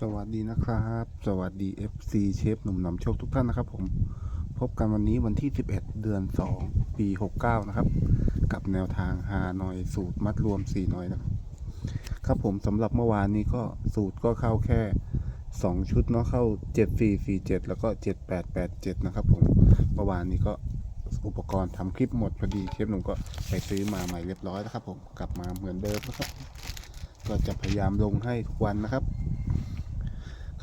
สวัสดีนะครับ สวัสดี FC เชฟหนุ่มนำโชคทุกท่านนะครับ ผมพบกันวันนี้วันที่ 11 เดือน 2 ปี 69 นะครับ กับแนวทางฮานอยสูตรมัดรวม4หน่อยนะครับ ครับผมสำหรับเมื่อวานนี้ก็สูตรก็เข้าแค่ 2 ชุดเนาะเข้า 7447 แล้วก็ 7887 นะครับผมเมื่อวานนี้ก็อุปกรณ์ทำคลิปหมดพอดีเชฟหนุ่มก็ไปซื้อมาใหม่เรียบร้อยแล้วครับผมกลับมาเหมือนเดิมนะครับ ก็จะพยายามลงให้ทุกวันนะครับ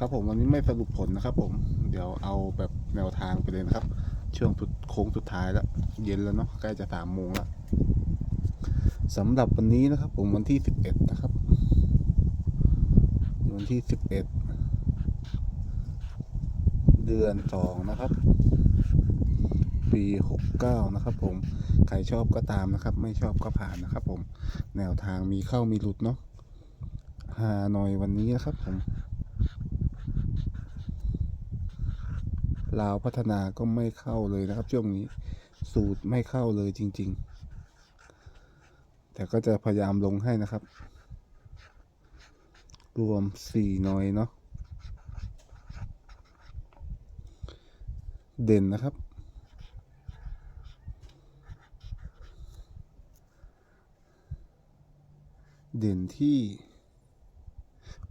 ครับผมวันนี้ไม่สรุปผลนะครับผมเดี๋ยวเอาแบบแนวทางไปเลยนะครับ ช่วงสุดโค้งสุดท้ายแล้ว เย็นแล้วเนาะใกล้จะสามโมงแล้วสำหรับวันนี้นะครับ ผมวันที่สิบเอ็ดนะครับ วันที่สิบเอ็ดเดือนสองนะครับ ปีหกเก้านะครับ ผมใครชอบก็ตามนะครับ ไม่ชอบก็ผ่านนะครับ ผมแนวทางมีเข้ามีหลุดเนาะฮานอยวันนี้นะครับผม ลาวพัฒนาก็ไม่เข้าเลยนะครับ ช่วงนี้สูตรไม่เข้าเลยจริง ๆ แต่ก็จะพยายามลงให้นะครับ รวมสี่หน่อยเนาะเด่นนะครับ เด่นที่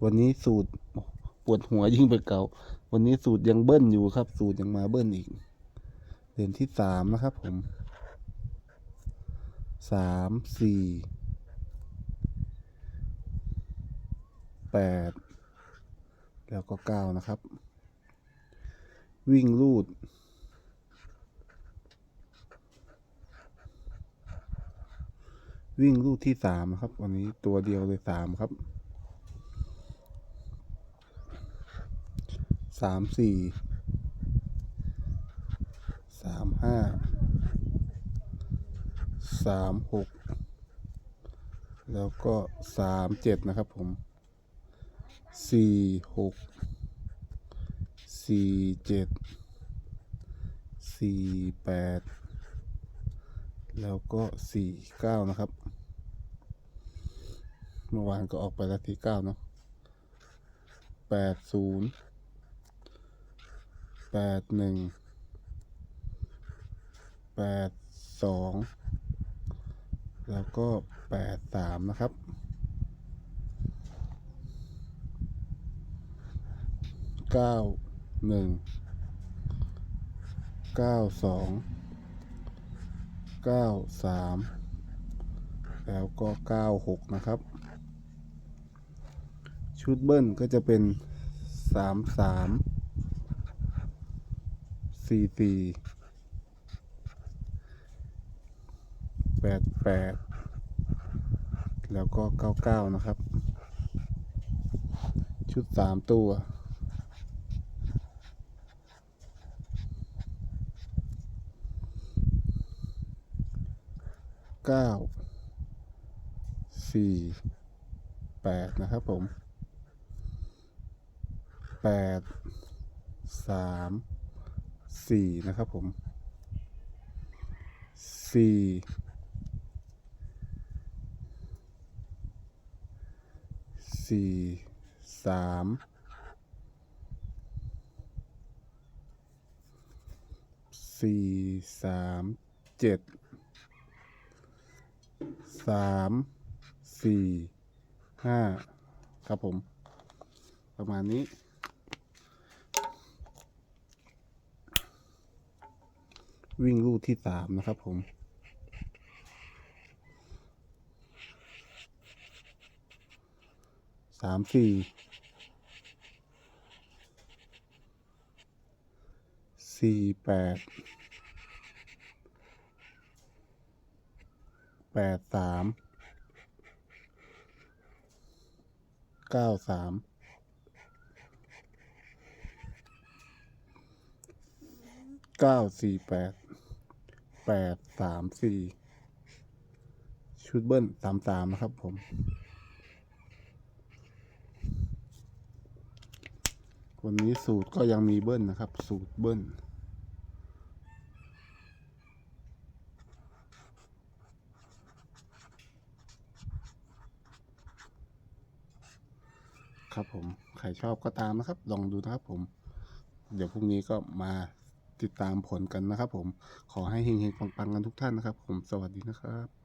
วันนี้สูตร วดหัวยิ่งไปเก่า วันนี้สูตรยังเบิ้ลอยู่ครับ สูตรยังมาเบิ้ลอีกเด่นที่สามนะครับ ผมสามสี่แปดแล้วก็เก้านะครับ วิ่งลูดวิ่งลูดที่สามนะครับ วันนี้ตัวเดียวเลยสามครับ สามสี่สามห้าสามหกแล้วก็สามเจ็ดนะครับผมสี่หกสี่เจ็ดสี่แปดแล้วก็สี่เก้านะครับ เมื่อวานก็ออกไปแล้วที่เก้าเนาะแปดศูนย์ แปดหนึ่งแปดสองแล้วก็แปดสามนะครับเก้าหนึ่งเก้าสองเก้าสามแล้วก็เก้าหกนะครับ ชุดเบิ้ลก็จะเป็นสามสาม สี่สี่แปดแปดแล้วก็เก้าเก้านะครับ ชุดสามตัวเก้าสี่แปดนะครับผมแปดสาม สี่นะครับผมสี่สี่สามสี่สามเจ็ดสามสี่ห้าครับผม ประมาณนี้ วิ่งลูกที่สามนะครับผม สามสี่ สี่แปด แปดสาม เก้าสามเก้าสี่แปด แปดสามสี่ชุดเบิ้ลสามสามนะครับผม วันนี้สูตรก็ยังมีเบิ้ลนะครับ สูตรเบิ้ลครับผม ใครชอบก็ตามนะครับ ลองดูนะครับผม เดี๋ยวพรุ่งนี้ก็มา ติดตามผลกันนะครับผมขอให้เฮงๆปังๆกันทุกท่านนะครับ ผมสวัสดีนะครับ